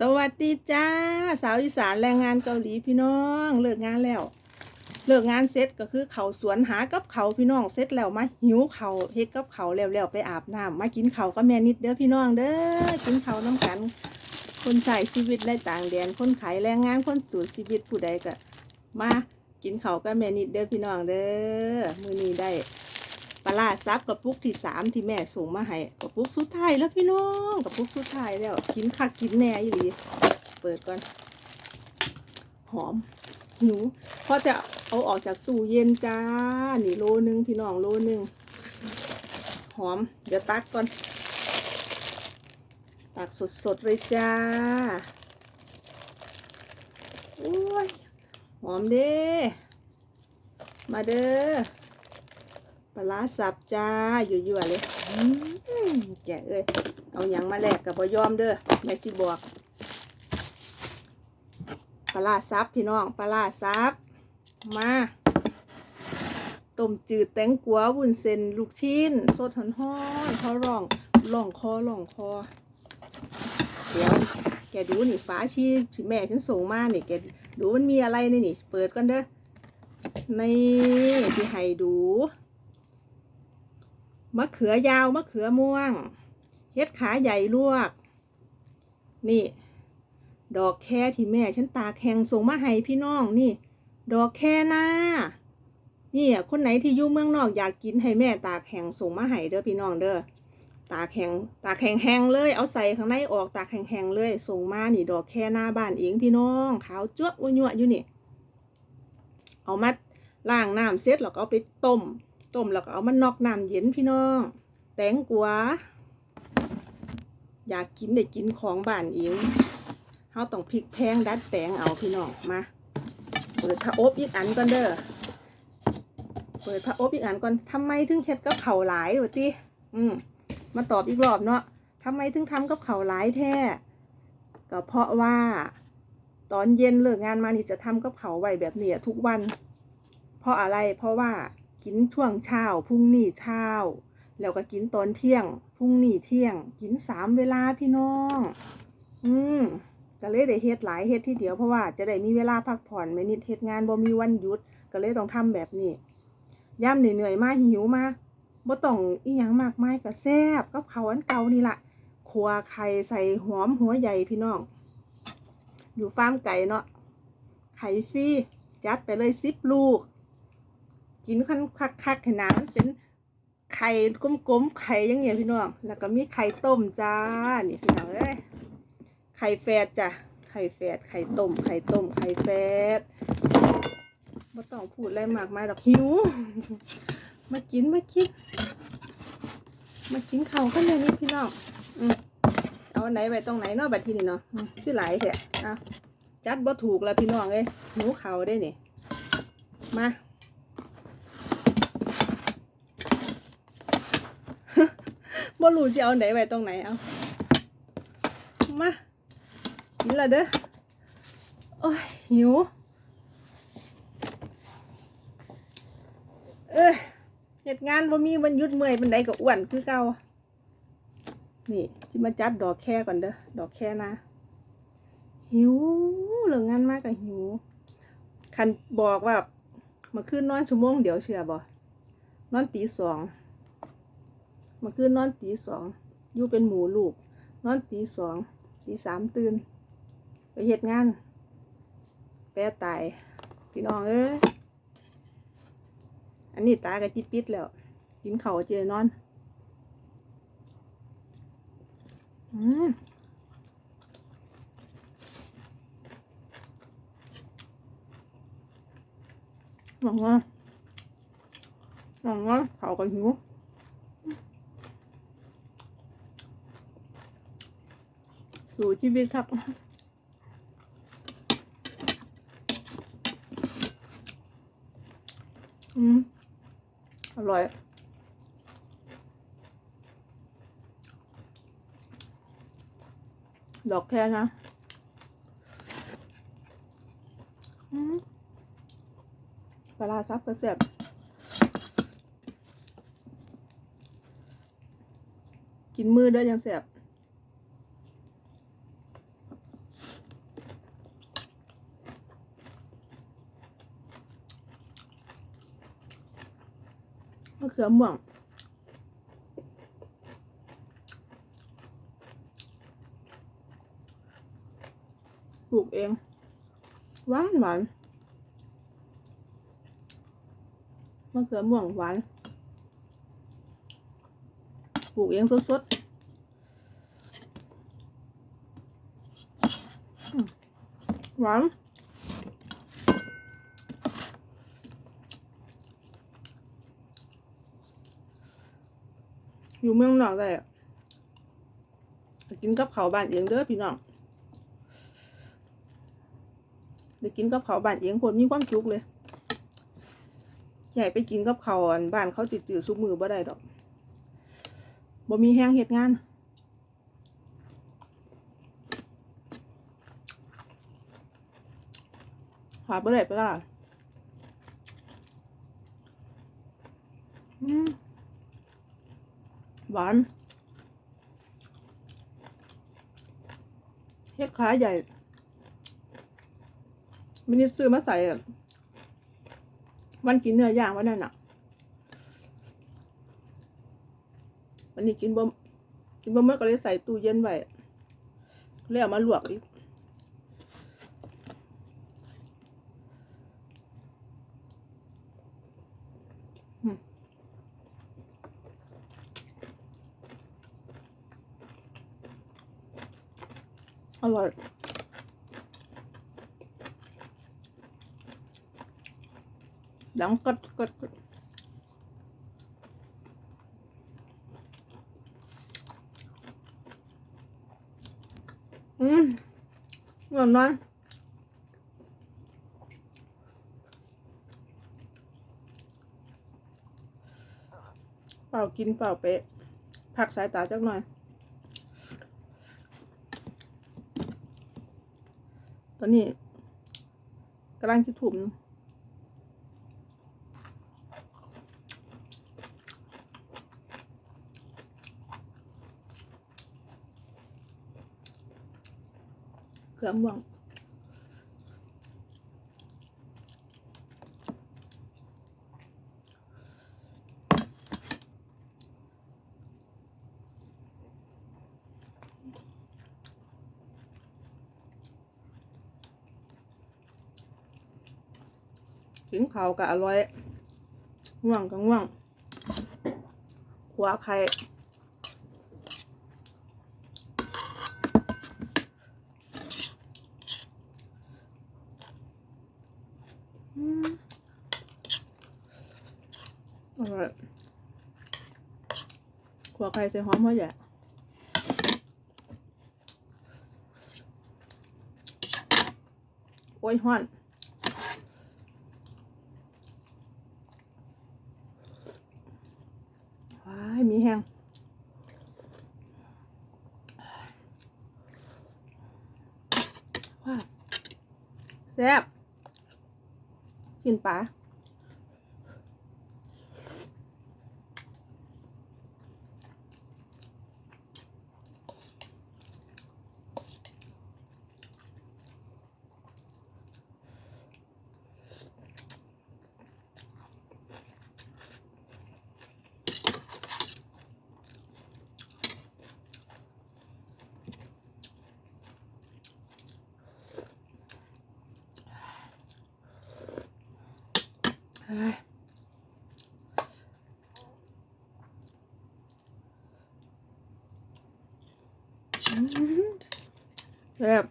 สวัสดีจ้า สาวอีสานแรงงานเกาหลีพี่น้อง เลิกงานแล้ว เลิกงานเสร็จก็คือเขาสวนหากับเขาพี่น้องเสร็จแล้วมาหิวเขาเฮ็ดกับเขาวแล้วๆไปอาบน้ำมากินเขาก็แม่นิดเด้อพี่น้องเด้อกินเขาน้ำกัน คนใส่ชีวิตในต่างแดนคนขายแรงงานคนสู่ชีวิตผู้ใดก็มากินเขาก็แม่นิดเด้อพี่น้องเด้อมือนี้ได้ ปลาร้าซับกับปุกที่สามที่แม่ส่งมาให้กับปุกสุดท้ายแล้วพี่น้องกับปุกสุดท้ายแล้วกินคักกินแน่อีหลีเปิดก่อน หอมหิวพอจะเอาออกจากตู้เย็นจ้านี่โลนึงพี่น้องโลนึงหอม เดี๋ยวตักก่อน ตักสดๆเลยจ้าโอ้ยหอมเด้มาเด้อ ปลาสับจ้าอยู่ๆเลยอืมแกเอ้ยเอาหยังมาแลกกับบยอมเด้อแม่จิบอกปลาซับพี่น้องปลาซับมาต้มจืดแตงกัววุ้นเส้นลูกชิ้นสดหอนห้อนๆเขาร้องร้องคอร้องคอ เดี๋ยวแกดูนี่ฟ้าชีที่แม่ฉันส่งมานี่แกดูมันมีอะไรในนี่ เปิดก่อนเด้อนี่ที่ให้ดู มะเขือยาวมะเขือม่วง เฮ็ดขาใหญ่ลวก นี่ ดอกแค่ที่แม่ฉันตาแห้งส่งมาให้พี่น้องนี่ ดอกแค่นานี่อะคนไหนที่อยู่เมืองนอกอยากกินให้แม่ตาแห้งส่งมาให้เด้อพี่น้องเด้อตาแห้งตากแห้งเลย เอาใส่ข้างในออกตากแห้งเลย ส่งมานี่ดอกแค่หน้าบ้านเองพี่น้องขาวจ้วะอุ่ยวอยู่นี่ เอามาล้างน้ำเสร็จแล้วก็เอาไปต้ม ต้มแล้วก็เอามานอกน้ำเย็นพี่น้อง แตงกวาอยากกินได้กินของบ้านเองเฮาต้องพริกแพงดัดแปลงเอาพี่น้องมา เปิดพระอบอีกอันก่อนเด้อ เปิดพระอบอีกอันก่อนทำไมถึงเฮ็ดกับเข่าหลายวะติอืมมาตอบอีกรอบเนาะทำไมถึงทำกับเข่าหลายแท้ ก็เพราะว่า ตอนเย็นเลิกงานมานี่จะทำกับเข่าไว้แบบนี้ทุกวัน เพราะอะไร เพราะว่า กินช่วงเช้าพรุ่งนี้เช้า แล้วก็กินตอนเที่ยงพรุ่งนี้เที่ยง กินสามเวลาพี่น้อง อืมก็เลยได้เฮ็ดหลายเฮ็ดที่เดียวเพราะว่าจะได้มีเวลาพักผ่อนไม่นิดเฮ็ดงานบ่มีวันหยุด ก็เลยต้องทำแบบนี้ย่ำเหนื่อยๆมาหิวมาบ่ต้องอีหยังมากมายก็แซ่บกับเขาวอันเก่านี่ละขัวไข่ใส่หอมหัวใหญ่พี่น้อง อยู่ฟาร์มไก่เนาะไข่ฟรีจัดไปเลยสิบลูก กินคันคักๆให้หนามันเป็นไข่กลมๆไข่ยังเงี้ยพี่น้อง แล้วก็มีไข่ต้มจ้า นี่พี่น้องเอ้ย ไข่แฟดจ้ะ ไข่แฟดไข่ต้ม ไข่ต้ม ไข่แฟดบ่ต้องพูดอะไรมากมายหรอกหิว มากินมากิน มากินเขาวกันเลยนี่พี่น้องอืมเอาไหนไว้ตรงไหนเนาะบัดทีนี่เนาะชื่อหลายแท้อะจัดบ่ถูกแล้วพี่น้องเอ้ยหนูเขาได้นี่มา บ่รู้จะเอาไหนไว้ตรงไหนเอามากินละเด้อโอ้ยหิวเอ้ยเหตุงานบ่มีวันหยุดเมื่อยเป็นใดก็อ้วนคือเก่านี่ที่มาจัดดอกแค่ก่อนเด้อดอกแค่นะ หิวเหลืองานมากกับหิว คันบอกว่ามาขึ้นนอนชั่วโมงเดี๋ยวเชื่อบ่นอนตีสอง มาขึ้นนอนตีสองอยู่เป็นหมูลูก นอนตีสองตีสามตื่น ไปเหตุงาน แปรตายพี่น้องเอ้ยอันนี้ตากระจิปิดแล้ว กินเข่าเจอนอน อืมหวังว่าหวังว่าเขากันหิว สู่ชีวิตครับอืมอร่อยดอกแค่นะอืมปลาซับกระเสียบกินมือเด้ยังเสียบ มะเขือม่วงปลูกเองหวานหวานมะเขือม่วงหวานปลูกเองสดๆหวาน อยู่เมืองนอกได้กินกับเขาวบ้านเองเด้อพี่น้องได้กินกับเขาวบ้านเองคนมีความสุขเลยใหญ่ไปกินกับเขาวอันบ้านเขาติดจืดซุปมือบ่ได้ดอกบ่มีแห้งเหตุงานหาบ่ได้ปะล่ะอืม หวาน เฮ็ดขาใหญ่มินิซื้อมาใส่วันกินเนื้อย่างวันนั้นอะ วันนี้กินบ่กินบ่เมื่อก็เลยใส่ตู้เย็นไว้แล้วเอามาลวกอีก อร่อยดังกัดกัดกัดอืมหวานนั้นเปล่ากินเปล่าเป๊ะพักสายตาจักหน่อย นนี้กำลังจะถุ่มเครื่องม่วง กินข้าวก็อร่อยง่วงก็ง่วงขัวไข่อร่อยขัวไข่ใส่หอมหัวใหญ่โอ้ยฮ้อน ว้ายมีแห้งว้าแซ่บกินปลา ซ่บ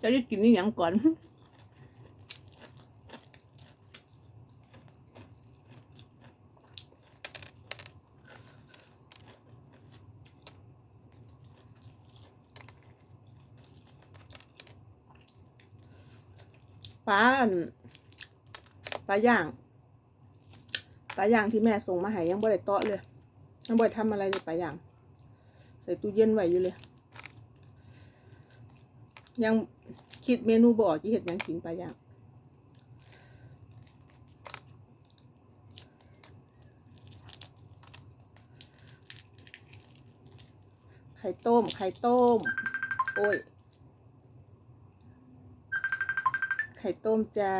จะได้กินนี่ยังก่อน ปลานปลาย่างปลาย่างที่แม่ส่งมาให้ยังบ่ได้เตาะเลยยังบ่ได้ทำอะไรเลยปลาย่าง ใส่ตู้เย็นไว้อยู่เลย ยังคิดเมนูบออกที่เห็ดยังกินปลาย่างไข่ต้ม ไข่ต้ม โอ้ย ไข่ต้มจ้า